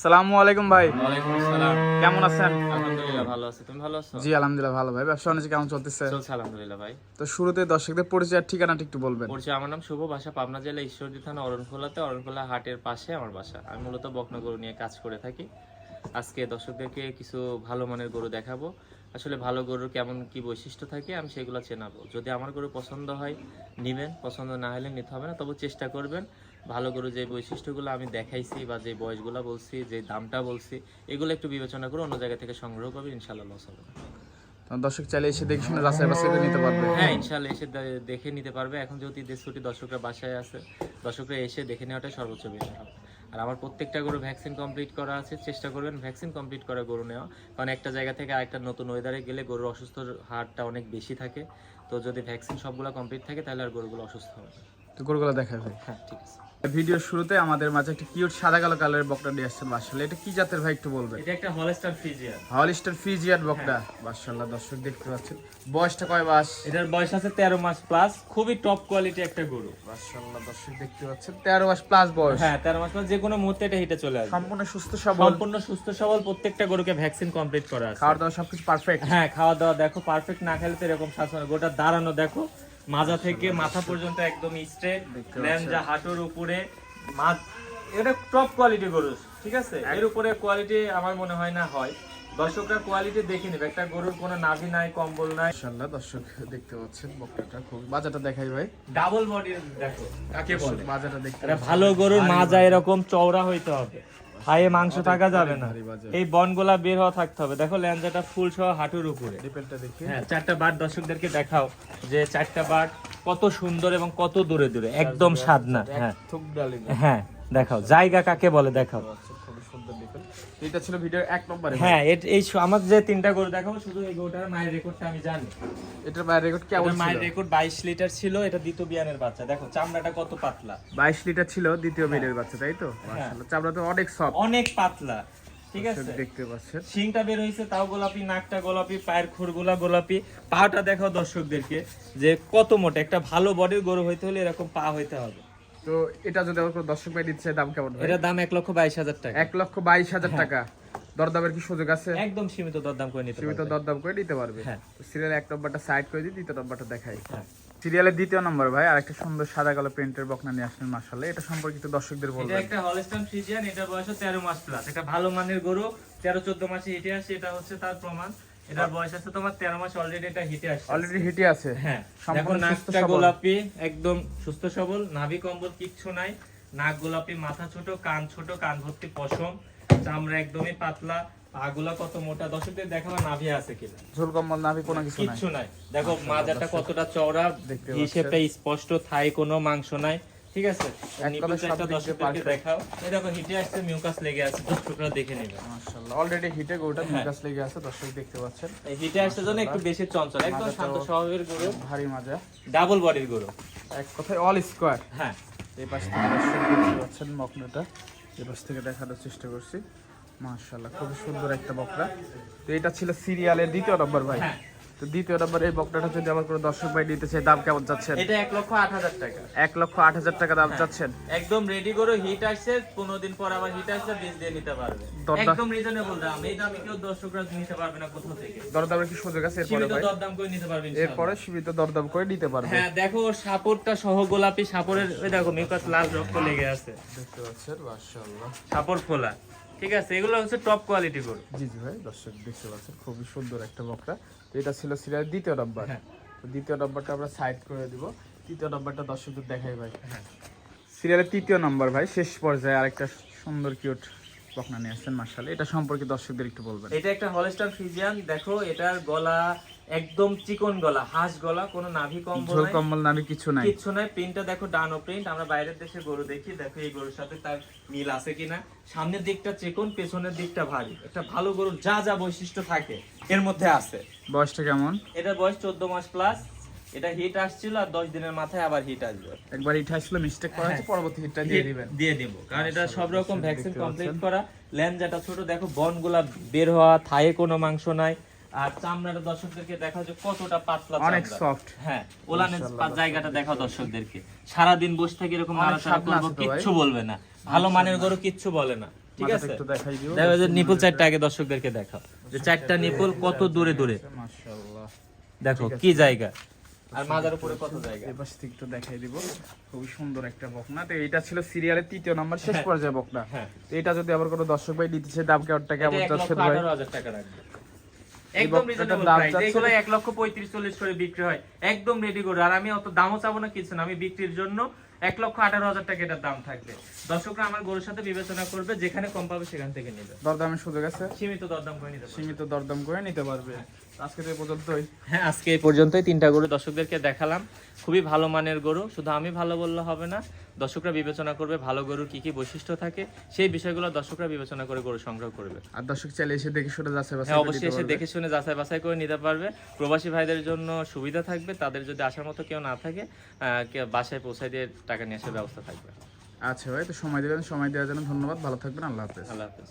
আসসালামু আলাইকুম ভাই। কেমন আছেন? আলহামদুলিল্লাহ ভালো আছি। তুমি ভালো আছো? জি আলহামদুলিল্লাহ ভালো ভাই। ব্যবসা বাণিজ্য কেমন চলতেছে? চলছে আলহামদুলিল্লাহ ভাই। তো শুরুতে দর্শকদের পরিচয় আর ঠিকানাটা একটু বলবেন। পরিচয় আমার নাম শুভ বাসা পাবনা জেলা ঈশ্বরদী থানা অরণখোলাতে অরণখোলা হাটের পাশে আমার বাসা। আমি মূলত বকনা গরু নিয়ে কাজ করে থাকি। আজকে দর্শকদেরকে কিছু ভালো মানের গরু দেখাবো। আসলে ভালো গরুর কেমন কি বৈশিষ্ট্য থাকে আমি সেগুলো চেনাবো। যদি আমার গরু পছন্দ হয় নিবেন। পছন্দ না হলে নিতে হবে না তবু চেষ্টা করবেন। ভালো গরু যে বৈশিষ্ট্যগুলো আমি দেখাইছি বা যে বয়সগুলো বলছি যে দামটা বলছি এগুলো একটু বিবেচনা করে অন্য জায়গা থেকে সংগ্রহ করবেন ইনশাল্লাহ লস হবে না। দর্শক চাইলে এসে দেখে শুনে বাছাই করে নিতে পারবে। হ্যাঁ ইনশাল্লাহ এসে দেখে নিতে পারবে। এখন যেহেতু ঈদের ছুটি দর্শকরা বাসায় আছে দর্শকরা এসে দেখে নেওয়াটাই সর্বোচ্চ বেটার আর আমার প্রত্যেকটা গরু ভ্যাকসিন কমপ্লিট করা আছে চেষ্টা করবেন ভ্যাকসিন কমপ্লিট করা গরু নেওয়া। কারণ একটা জায়গা থেকে আরেকটা নতুন ওয়েদারে গেলে গরুর অসুস্থ হারটা অনেক বেশি থাকে। তো যদি ভ্যাকসিন সবগুলো কমপ্লিট থাকে তাহলে আর গরুগুলো অসুস্থ হবে। তো গরুগুলো দেখাবে। হ্যাঁ ঠিক আছে। ভিডিওর শুরুতে আমাদের মাঝে একটা কিউট সাদা কালো কালারের বকটা নিয়ে আসছেন এটা কি জাতের ভাই একটু বলবেন এটা একটা হলস্টার হলিস্টার বকটা। মার্শাল্লাহ দর্শক দেখতে পাচ্ছেন। বয়সটা কয় মাস? এটার বয়স আছে তেরো মাস প্লাস খুবই টপ কোয়ালিটি একটা গরু। দর্শক দেখতে পাচ্ছেন। তেরো মাস প্লাস বয়স। হ্যাঁ তেরো মাস প্লাস যে কোনো মুহূর্তে এটা হিটে চলে আসবে। সম্পূর্ণ সুস্থ সবল। সম্পূর্ণ সুস্থ সবল। প্রত্যেকটা গরুকে ভ্যাকসিন কমপ্লিট করা আছে। খাওয়ার দাওয়া সবকিছু পারফেক্ট হ্যাঁ খাওয়া দাওয়া দেখো পারফেক্ট না খেলে তো এরকম শাসন গোটা দাঁড়ানো দেখো। মাজা থেকে মাথা পর্যন্ত একদম স্ট্রেট ল্যাঞ্জা হাঁটুর উপরে এটা টপ কোয়ালিটি গরু ঠিক আছে? এর উপরে কোয়ালিটি আমার মনে হয় না হয়। দর্শকরা কোয়ালিটি দেখে নেবে। একটা গরুর কোনো নাভি নাই কম্বল নাই। মার্শাল্লাহ দর্শক দেখতে পাচ্ছেন বকটাটা খুব বাজারটা দেখাই ভাই। ডাবল বডির দেখো। কাকে বলে? মাজাটা দেখতে ভালো গরুর মাজা এরকম চওড়া হইতে হবে। হায়ে মাংস থাকা যাবে না। এই বনগুলা বের হওয়া থাকতে হবে। দেখো ল্যাঞ্জাটা ফুল সহ হাঁটুর উপরে। হ্যাঁ চারটা বার দর্শকদেরকে দেখাও যে চারটা বার কত সুন্দর এবং কত দূরে দূরে একদম সাদনা হ্যাঁ। থুক ডালি না হ্যাঁ দেখাও। জায়গা কাকে বলে দেখাও আচ্ছা, খুবই সুন্দর ডিপেল এটা ছিল ভিডিওর এক নম্বরে হ্যাঁ এই আমার যে তিনটা গরু দেখাবো শুধু এই গরুটার মায়ের রেকর্ডটা আমি জানি। এটার বাইরে রেকর্ড কেমন ওটার মায়ের ছিল? রেকর্ড বাইশ লিটার ছিল এটা দ্বিতীয় বিয়ানের বাচ্চা। দেখো চামড়াটা কত পাতলা। 22 লিটার ছিল দ্বিতীয় বেডের বাচ্চা তাই তো? মাশাআল্লাহ চামড়া তো অনেক সফট অনেক পাতলা ঠিক আছে? দেখতে পাচ্ছেন। শিংটা বের হয়েছে তাও গোলাপি নাকটা গোলাপি পায়ের খুরগুলা গোলাপি। পাটা দেখাও দর্শকদেরকে যে কত মোটা একটা ভালো বডির গরু হইতে হলে এরকম পা হইতে হবে। তো এটা যদি আমার দর্শক ভাই দিচ্ছে দাম কেমন ভাই? এটার দাম এক লক্ষ বাইশ হাজার টাকা। এক লক্ষ বাইশ হাজার টাকা। দরদামের কি সুযোগ আছে? একদম সীমিত দরদাম করে নিতে সীমিত দরদাম করে দিতে পারবে। হ্যাঁ। সিরিয়াল এক নম্বরটা সাইড করে দিই দ্বিতীয় নম্বরটা দেখাই। হ্যাঁ। সিরিয়ালের দ্বিতীয় নম্বর ভাই আরেকটা সুন্দর সাদা কালো প্রিন্টের বকনা নিয়ে আসলেন মার্শাল্লাহ এটা সম্পর্কিত দর্শকদের এটা একটা হলস্টাইন ফ্রিজিয়ান এটা বয়স তেরো মাস প্লাস এটা ভালো মানের গরু তেরো চোদ্দ মাসে হিটে আসে এটা হচ্ছে তার প্রমাণ। এটার বয়স আছে তোমার তেরো মাস অলরেডি এটা হিটে আসছে। অলরেডি হিটে আছে। হ্যাঁ দেখো সম্পূর্ণ নাকটা গোলাপি একদম সুস্থ সবল নাভি কম্বল কিচ্ছু নাই। নাক গোলাপি মাথা ছোট কান ছোট কান ভর্তি পশম চামড়া একদমই পাতলা পাগুলা কত মোটা? দর্শকদের দেখাবো নাভি আছে কিনা। ঝোল কম্বল নাভি কোনো কিছু নাই। দেখো মাজাটা কতটা চওড়া হিসেবটা স্পষ্ট থাই কোনো মাংস নাই। ঠিক আছে। দেখাও। এই দেখো হিটে আসছে মিউকাস লেগে আছে দর্শকরা দেখে নেবে। মাশাআল্লাহ অলরেডি হিটে গরুটা হ্যাঁ। নিকাস লেগে আছে দর্শক দেখতে পাচ্ছেন। এই হিটে আসছে জন্য একটু বেশি চঞ্চল একদম শান্ত স্বভাবের গরু। ভারী মাজা। ডাবল বডির গরু। এক কথায় অল স্কোয়ার হ্যাঁ। এই পাশ থেকে দর্শক দেখতে পাচ্ছেন মকনাটা এই পাশ থেকে দেখানোর চেষ্টা করছি। মাশাআল্লাহ খুব সুন্দর একটা বকরা তো এটা ছিল সিরিয়ালের দ্বিতীয় নম্বর ভাই। হ্যাঁ। তো দ্বিতীয় নম্বর এই বকরাটা যদি আমার কোনো দর্শক ভাই নিতে চাই দাম কেমন এটা এক লক্ষ আট হাজার টাকা। এক লক্ষ আট হাজার টাকা দাম চাচ্ছেন? একদম রেডি করে হিট আসছে পনেরো দিন পর আবার হিট আসছে বীজ দিয়ে নিতে পারবে। দরদাম- একদম রিজনেবল দাম। এই দামে কেউ দর্শকরা নিতে পারবে না কোথাও থেকে। দরদামের কি সুযোগ আছে? এরপরে সীমিত ভাই? দরদাম করে নিতে পারবে এরপরে সীমিত দরদাম করে নিতে পারবে। হ্যাঁ দেখো সাপোরটা সহ গোলাপি সাপোরের ওই দেখো লাল রক্ত লেগে আছে। দেখতে পাচ্ছেন মাশাআল্লাহ। সাপোর খোলা ঠিক আছে এগুলো হচ্ছে টপ কোয়ালিটি গরু। জি জি ভাই দর্শক দেখতে পাচ্ছেন খুবই সুন্দর একটা বকরা তো এটা ছিল সিরিয়াল দ্বিতীয় নাম্বার হ্যাঁ। দ্বিতীয় নাম্বারটা আমরা সাইড করে দিব। তৃতীয় নাম্বারটা দর্শকদের দেখাই ভাই। হ্যাঁ। সিরিয়ালের তৃতীয় নম্বর ভাই শেষ পর্যায়ে আরেকটা সুন্দর কিউট বকনা নিয়ে আসছেন মার্শাল এটা সম্পর্কে দর্শকদের একটু বলবেন। এটা একটা হলস্টার ফিজিয়ান দেখো এটার গলা একদম চিকন গলা হাঁস গলা কোনো নাভি কম্বল ঝোল কম্বল নামে কিছু নাই। কিচ্ছু নাই। প্রিন্টটা দেখো ডানো প্রিন্ট। আমরা বাইরের দেশে গরু দেখি দেখো এই গরুর সাথে তার মিল আছে কিনা। সামনের দিকটা চিকন পেছনের দিকটা ভারী। একটা ভালো গরুর যা যা বৈশিষ্ট্য থাকে এর মধ্যে আছে। বয়সটা কেমন? এটার বয়স চোদ্দ মাস প্লাস এটা হিট আসছিল আর দশ দিনের মাথায় আবার হিট আসবে। একবার আসলে মিস্টেক করা হয়েছে পরবর্তী হিটটা দিয়ে দিবেন। দিয়ে দিব কারণ এটা সব রকম ভ্যাকসিন কমপ্লিট করা। ল্যাঞ্জাটা ছোট দেখো বনগুলা বের হওয়া থায়ে কোনো মাংস নাই। আর চামড়াটা দর্শকদেরকে দেখা যে কতটা পাতলা অনেক সফট হ্যাঁ ওলানের জায়গাটা দেখাও দর্শকদেরকে। সারাদিন বসে থেকে এরকম নাড়াচাড়া করব আছে। কিচ্ছু বলবে না। ভালো মানের গরু কিচ্ছু বলে না ঠিক আছে? দেখো যে নিপুল চারটা আগে দর্শকদেরকে দেখাও। যে চারটা নিপুল কত দূরে দূরে? দেখো কি জায়গা। আর মাজার উপরে কত জায়গা? এই পাশ থেকে একটু দেখাই দিব। খুবই সুন্দর একটা বকনা। তো এটা ছিল সিরিয়ালের তৃতীয় নাম্বার শেষ পর্যায়ে বকনা। হ্যাঁ। তো এটা যদি আবার কোনো দর্শক ভাই নিতে চায় দাম কেমন যাচ্ছে লক্ষ ভাই? টাকা রাখবে। একদম রিজনেবল প্রাইস এগুলো এক লক্ষ পঁয়ত্রিশ চল্লিশ করে বিক্রি হয়। একদম রেডি করে আর আমি অত দামও চাবো না কিছু না। আমি বিক্রির জন্য এক লক্ষ আঠারো হাজার টাকা এটার দাম থাকবে। দর্শকরা আমার গরুর সাথে বিবেচনা করবে যেখানে কম পাবে সেখান থেকে নেবে। দরদামের সুযোগ আছে? সীমিত দরদাম করে নিতে সীমিত দরদাম করে নিতে পারবে। আজকে এই পর্যন্তই। হ্যাঁ আজকে এই পর্যন্তই। তিনটা গরু দর্শকদেরকে দেখালাম। খুবই ভালো মানের গরু শুধু আমি ভালো বললে হবে না দর্শকরা বিবেচনা করবে ভালো গরুর কি কি বৈশিষ্ট্য থাকে সেই বিষয়গুলো দর্শকরা বিবেচনা করে গরু সংগ্রহ করবে। আর দর্শক চাইলে এসে দেখে শুনে যাচ্ছে হ্যাঁ অবশ্যই এসে দেখে শুনে যাচাই বাছাই করে নিতে পারবে। প্রবাসী ভাইদের জন্য সুবিধা থাকবে তাদের যদি আসার মতো কেউ না থাকে বাসায় পৌঁছায় দিয়ে টাকা নিয়ে আসার ব্যবস্থা থাকবে। আচ্ছা ভাই তো সময় দিবেন সময় দেওয়ার জন্য ধন্যবাদ। ভালো থাকবেন আল্লাহ হাফেজ। আল্লাহ হাফেজ।